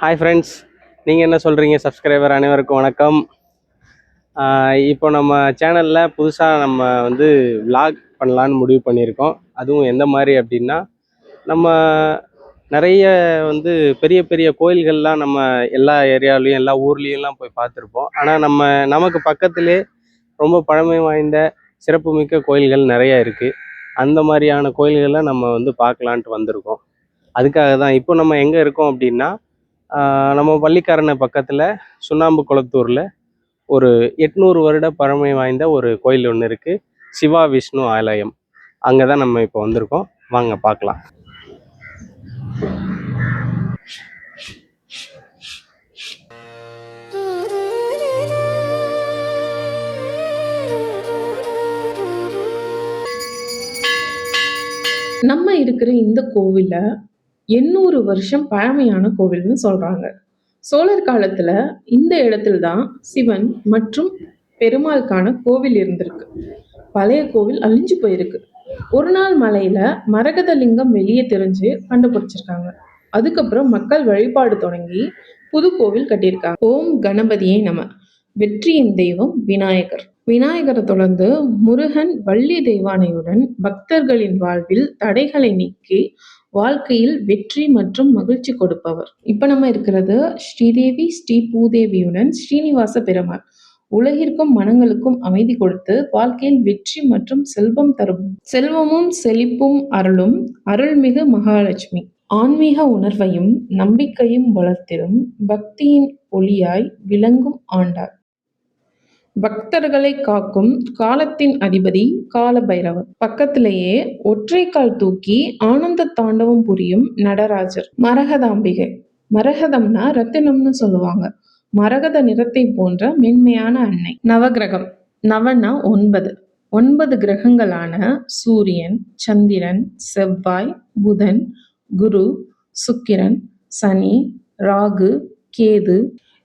Hi friends நீங்கள் என்ன சொல்கிறீங்க சப்ஸ்கிரைபர் அனைவருக்கும் வணக்கம். இப்போ நம்ம சேனலில் புதுசாக நம்ம வந்து விலாக் பண்ணலான்னு முடிவு பண்ணியிருக்கோம். அதுவும் எந்த மாதிரி அப்படின்னா நம்ம நிறைய வந்து பெரிய பெரிய கோயில்கள்லாம் நம்ம எல்லா ஏரியாவிலையும் எல்லா ஊர்லேயும்லாம் போய் பார்த்துருப்போம். ஆனால் நம்ம நமக்கு பக்கத்திலே ரொம்ப பழமை வாய்ந்த சிறப்புமிக்க கோயில்கள் நிறையா இருக்குது அந்த மாதிரியான கோயில்களை நம்ம வந்து பார்க்கலான்ட்டு வந்திருக்கோம். அதுக்காக தான் இப்போ நம்ம எங்கே இருக்கோம் அப்படின்னா நம்ம பள்ளிக்காரனை பக்கத்தில் சுண்ணாம்பு குளத்தூரில் ஒரு எட்நூறு வருட பழமை வாய்ந்த ஒரு கோயில் ஒன்று இருக்குது சிவா விஷ்ணு ஆலயம். அங்கே தான் நம்ம இப்போ வந்திருக்கோம். வாங்க பார்க்கலாம். நம்ம இருக்கிற இந்த கோவிலை எண்ணூறு வருஷம் பழமையான கோவில்னு சொல்றாங்க. சோழர் காலத்துல இந்த இடத்துல தான் சிவன் மற்றும் பெருமாளுக்கான கோவில் இருந்திருக்கு. பழைய கோவில் அழிஞ்சு போயிருக்கு. ஒரு நாள் மலையில மரகத லிங்கம் வெளியே தெரிஞ்சு கண்டுபிடிச்சிருக்காங்க. அதுக்கப்புறம் மக்கள் வழிபாடு தொடங்கி புது கோவில் கட்டியிருக்காங்க. ஓம் கணபதியை நம. வெற்றியின் தெய்வம் விநாயகர். விநாயகரை தொடர்ந்து முருகன் வள்ளி தெய்வானையுடன் பக்தர்களின் வாழ்வில் தடைகளை நீக்கி வாழ்க்கையில் வெற்றி மற்றும் மகிழ்ச்சி கொடுப்பவர். இப்ப நம்ம இருக்கிறது ஸ்ரீதேவி ஸ்ரீ பூதேவியுடன் ஸ்ரீனிவாச பெருமாள். உலகிற்கும் மனங்களுக்கும் அமைதி கொடுத்து வாழ்க்கையில் வெற்றி மற்றும் செல்வம் தரும். செல்வமும் செழிப்பும் அருளும் அருள்மிகு மகாலட்சுமி. ஆன்மீக உணர்வையும் நம்பிக்கையும் வளர்த்திடும் பக்தியின் ஒளியாய் விளங்கும் ஆண்டார் பக்தர்களை காக்கும் காலத்தின் அதிபதி கால பைரவர் பக்கத்திலேயே ஒற்றைக்கால் தூக்கி ஆனந்த தாண்டவம் புரியும் நடராஜர். மரகதாம்பிகை. மரகதம்னா ரத்தினம்னு சொல்லுவாங்க. மரகத நிறத்தை போன்ற மென்மையான அன்னை. நவகிரகம். நவனா ஒன்பது. ஒன்பது கிரகங்களான சூரியன் சந்திரன் செவ்வாய் புதன் குரு சுக்கிரன் சனி ராகு கேது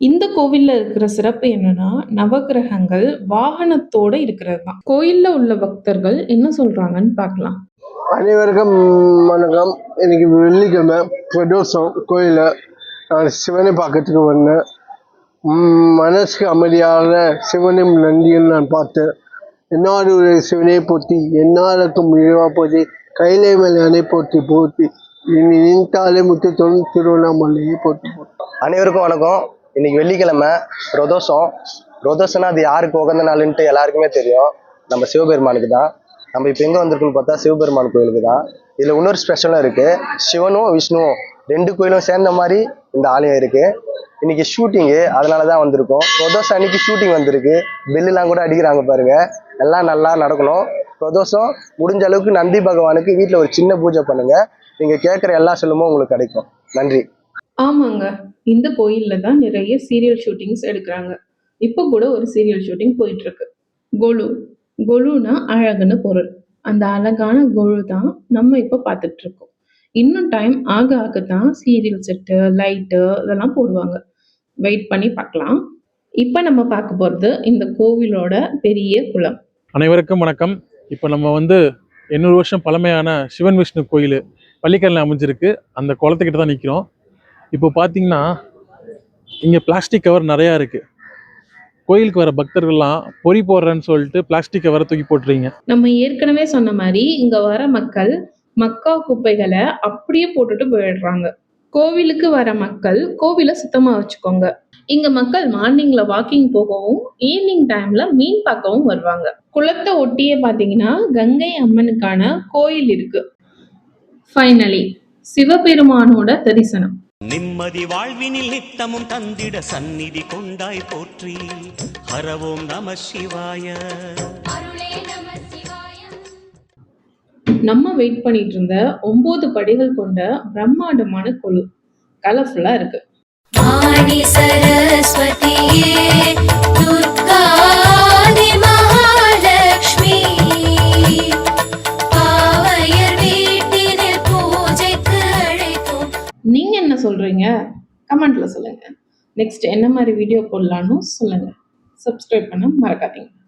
இந்த கோவில்ல இருக்கிற சிறப்பு என்னன்னா நவகிரகங்கள் வாகனத்தோட இருக்கிறது தான் கோயில்ல உள்ள பக்தர்கள் என்ன சொல்றாங்கன்னு பார்க்கலாம். அனைவருக்கும் வணக்கம். இன்னைக்கு வெள்ளிக்கிழமை பிரதோஷம் கோயிலில் நான் சிவனை பார்க்கறதுக்கு வந்தேன். ம், மனசுக்கு அமைதியாக சிவனையும் நந்தியும் நான் பார்த்தேன். என்னாடு சிவனை போற்றி என்னாருக்கும் இழிவா போற்றி கையிலே மேலே போற்றி போற்றி இனி நின்றாலே முத்து தொழில் திருவண்ணாமலையை போற்றி போற்றி. அனைவருக்கும் வணக்கம். இன்னைக்கு வெள்ளிக்கிழமை பிரதோஷம். பிரதோஷம்னா அது யாருக்கு உகந்த நாளுன்ட்டு எல்லாருக்குமே தெரியும். நம்ம சிவபெருமானுக்கு தான். நம்ம இப்போ எங்கே வந்திருக்குன்னு பார்த்தா சிவபெருமான் கோயிலுக்கு தான். இதில் இன்னொரு ஸ்பெஷலும் இருக்குது சிவனும் விஷ்ணுவும் ரெண்டு கோயிலும் சேர்ந்த மாதிரி இந்த ஆலயம் இருக்குது இன்னைக்கு ஷூட்டிங்கு அதனால தான் வந்திருக்கோம். பிரதோஷம் அன்னைக்கு ஷூட்டிங் வந்திருக்கு. பெல்லுலாம் கூட அடிக்கிறாங்க பாருங்கள் எல்லாம் நல்லா நடக்கணும். பிரதோஷம் முடிஞ்ச அளவுக்கு நந்தி பகவானுக்கு வீட்டில் ஒரு சின்ன பூஜை பண்ணுங்கள் நீங்கள் கேட்குற எல்லா செல்வமும் உங்களுக்கு கிடைக்கும். நன்றி. ஆமாங்க. இந்த கோயில்ல தான் நிறைய சீரியல் ஷூட்டிங்ஸ் எடுக்கிறாங்க. இப்போ கூட ஒரு சீரியல் ஷூட்டிங் போயிட்டு இருக்கு கொலு. கொலுனா அழகுன்னு பொருள். அந்த அழகான கொலு தான் நம்ம இப்போ பார்த்துட்டு இருக்கோம் இன்னும் டைம் ஆக ஆக தான் சீரியல் செட்டு லைட்டு இதெல்லாம் போடுவாங்க. வெயிட் பண்ணி பார்க்கலாம். இப்போ நம்ம பார்க்க போகிறது இந்த கோவிலோட பெரிய குளம். அனைவருக்கும் வணக்கம். இப்போ நம்ம வந்து எண்ணூறு வருஷம் பழமையான சிவன் விஷ்ணு கோயில் பள்ளிக்கரணில் அமைஞ்சிருக்கு. அந்த குளத்துக்கிட்ட தான் நிற்கிறோம் இப்போ பார்த்தீங்கன்னா இங்கே பிளாஸ்டிக் கவர் நிறையா இருக்குது கோயிலுக்கு வர பக்தர்கள்லாம் பொறி போடுறேன்னு சொல்லிட்டு பிளாஸ்டிக் கவரை தூக்கி போட்டுறீங்க. நம்ம ஏற்கனவே சொன்ன மாதிரி இங்க வர மக்கள் மக்கா குப்பைகளை அப்படியே போட்டுட்டு போயிடுறாங்க. கோவிலுக்கு வர மக்கள் கோவிலை சுத்தமா வச்சுக்கோங்க. இங்க மக்கள் மார்னிங்ல வாக்கிங் போகவும் ஈவினிங் டைம்ல மீன் பார்க்கவும் வருவாங்க. குளத்தை ஒட்டியே பாத்தீங்கன்னா கங்கை அம்மனுக்கான கோயில் இருக்கு. ஃபைனலி சிவபெருமானோட தரிசனம். நிம்மதி வாழ்வினில் நித்தமும் தந்திட சந்நிதி கொண்டாய் போற்றி. ஹரவோம் நம சிவாய. நம்ம வெயிட் பண்ணிட்டு இருந்த ஒன்பது படிகள் கொண்ட பிரம்மாண்டமான கொலு கலர்ஃபுல்லா இருக்கு. वाणी கமெண்ட்ல சொல்லுங்க. நெக்ஸ்ட் என்ன மாதிரி வீடியோ போடலான்னு சொல்லுங்க. சப்ஸ்கிரைப் பண்ண மறக்காதீங்க.